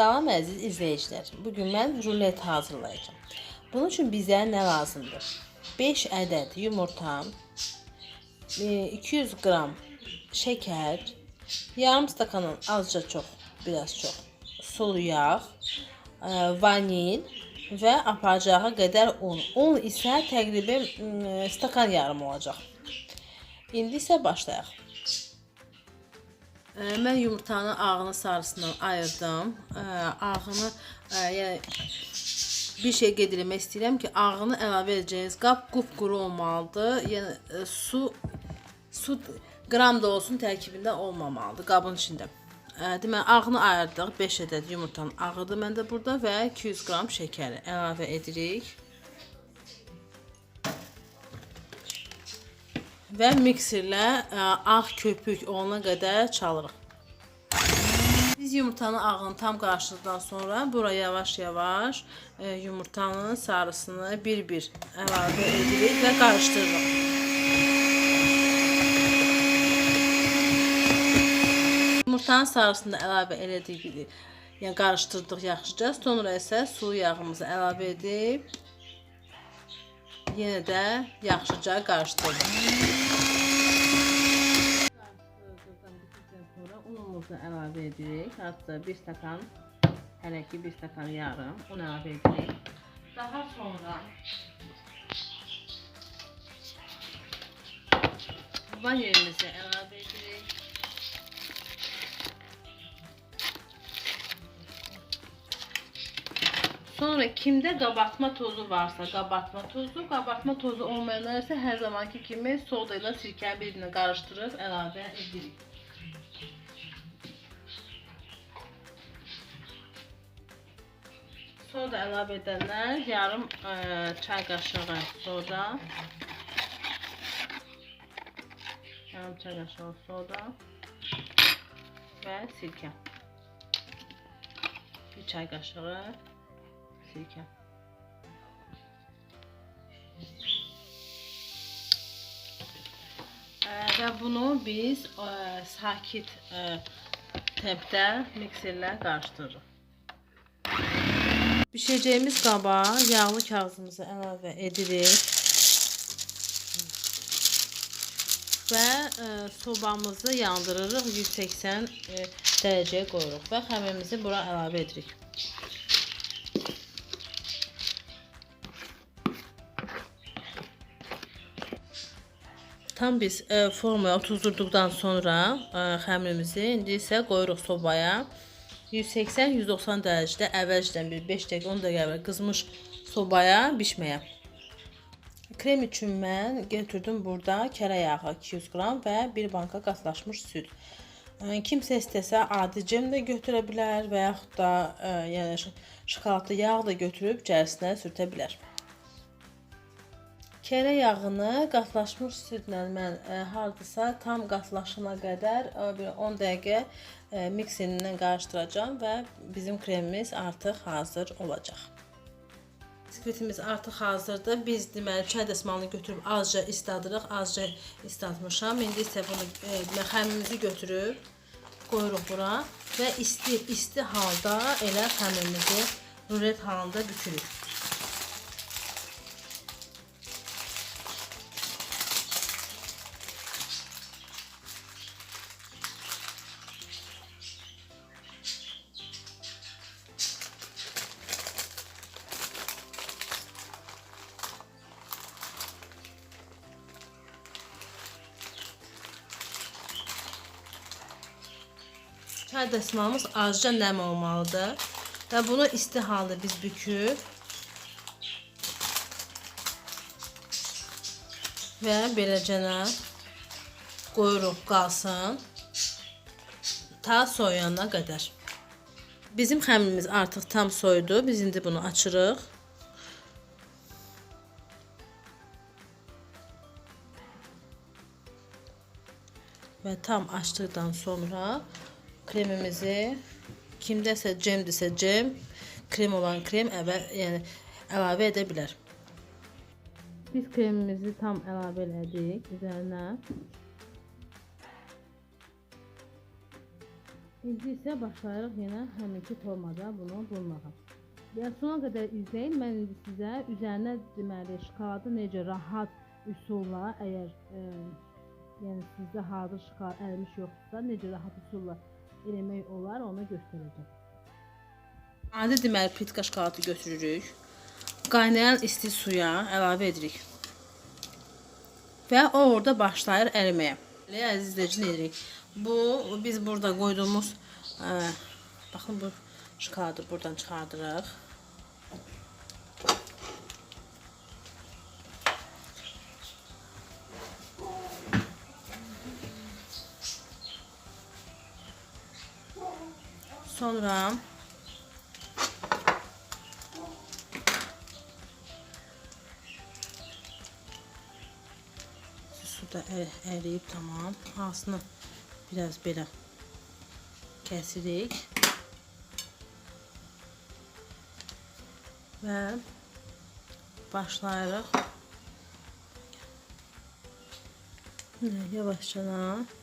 Salam əziz izləyicilər. Bu gün mən rulet hazırlayacağam. Bunun üçün bizə nə lazımdır? 5 ədəd yumurta, e, 200 qram şəkər, yarım stakanın azca çox, biraz çox sulu yağ, e, vanil və aparacağı qədər un. Un isə təqribən mm, stakan yarım olacaq. İndi isə başlayaq. Ə, Mən yumurtanın ağını sarısından ayırdım. Ə, Ağını ə, yəni bir şey qeyd etmək istəyirəm ki, ağını əlavə edəcəyiniz qab qupquru olmalıdır. Yəni ə, su su qram da olsun tərkibində olmamalıdır qabın içində. Ə, Deməli ağını ayırdıq. 5 ədəd yumurtanın ağıdır məndə burada və 200 qram şəkəri əlavə edirik. Və mikserlə ə, ağ köpük olana qədər çalırıq. Biz yumurtanın ağını tam qarışdıqdan sonra bura yavaş-yavaş ə, yumurtanın sarısını bir-bir əlavə edirik və qarışdırırıq. Yumurtanın sarısını əlavə elədik, yəni qarışdırdıq yaxşıca. Sonra isə sulu yağımızı əlavə edib yenə də yaxşıca qarışdırırıq. Qarışdırdıqdan bitdikdən sonra unumuzu əlavə edirik. Hatta 1 stakan, hələ ki 1 stakan yarım un əlavə edirik. Daha sonra vanilimizi əlavə Sonra kimdə qabartma tozu varsa, qabartma tozu, qabartma tozu olmayanlar isə hər zamanki kimi soda ilə sirkəni bir-birinə qarışdırıb əlavə edirik. Soda əlavə edənlər yarım ə, çay qaşığı soda. Yarım çay qaşığı soda və sirkə. Bir çay qaşığı sirkə. Ə, Və bunu biz ə, sakit ə, tempdə mikserlə qarışdırırıq. Bişirəcəyimiz qaba yağlı kağızımızı əlavə edirik. Və ə, sobamızı yandırırıq 180 ə, dərəcəyə qoyuruq və xəmirimizi bura əlavə edirik. Tam biz e, formaya otuzdurduqdan sonra e, xəmirimizi indi isə qoyuruq sobaya. 180-190 dərəcədə əvvəlcədən bir 5 dəqiqə 10 dəqiqə əvvəl qızmış sobaya bişməyə. Krem üçün mən götürdüm burada kərə yağı 200 qram və bir banka qatlaşmış süd. E, Kimsə istəsə adi cem də götürə bilər və yaxud da e, yəni şokoladlı yağ da götürüb cərisinə sürtə bilər. Kərə yağını qatlaşmış südlə mən ə, hardasa tam qatlaşana qədər ə, bir 10 dəqiqə ə, mikserlə qarışdıracağam və bizim kremimiz artıq hazır olacaq. Biskvitimiz artıq hazırdır. Biz deməli çay dəsmalını götürüb azca isladırıq, azca islatmışam. İndi isə bunu e, deməli xəmirimizi götürüb qoyuruq bura və isti isti halda elə xəmirimizi rulet halında bükürük. Çay dəsmalımız azca nəm olmalıdır. Və bunu isti halda biz büküb və beləcənə qoyuruq qalsın ta soyuyana qədər. Bizim xəmirimiz artıq tam soyudu. Biz indi bunu açırıq. Və tam açdıqdan sonra kremimizi kimdəsə cemdirsə cem, krem olan krem əvvəl, yəni əlavə edə bilər. Biz kremimizi tam əlavə elədik üzərinə. İndi isə başlayırıq yenə həminki formada bunu bulmağa. Yəni sona qədər izləyin. Mən indi sizə üzərinə deməli şokoladı necə rahat üsulla, əgər e, yəni sizdə hazır şokolad ərimiş yoxdursa, necə rahat üsulla eləmək olar, onu göstərəcəm. Adi deməli plitka şokoladı götürürük. Qaynayan isti suya əlavə edirik. Və o orada başlayır əriməyə. Elə əziz izləyici nə edirik? Bu biz burada qoyduğumuz ə, baxın bu şokoladı buradan çıxardırıq. Sonra suda ər- əriyib tamam. Ağzını biraz belə kəsirik. Və başlayırıq. Belə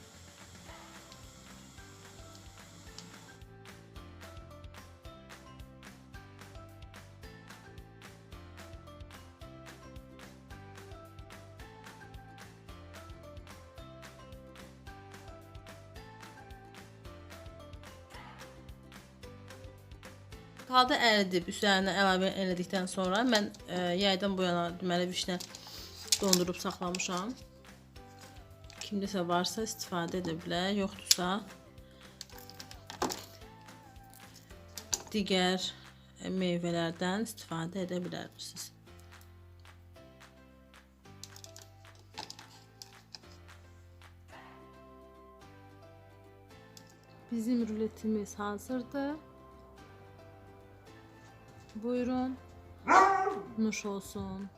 Qaldı əridib üzərinə əlavə elədikdən sonra mən e, yaydan bu yana deməli vişnə dondurub saxlamışam. Kimdəsə varsa istifadə edə bilər, yoxdursa digər e, meyvələrdən istifadə edə bilərsiniz. Bizim ruletimiz hazırdır. Buyurun. Nuş olsun.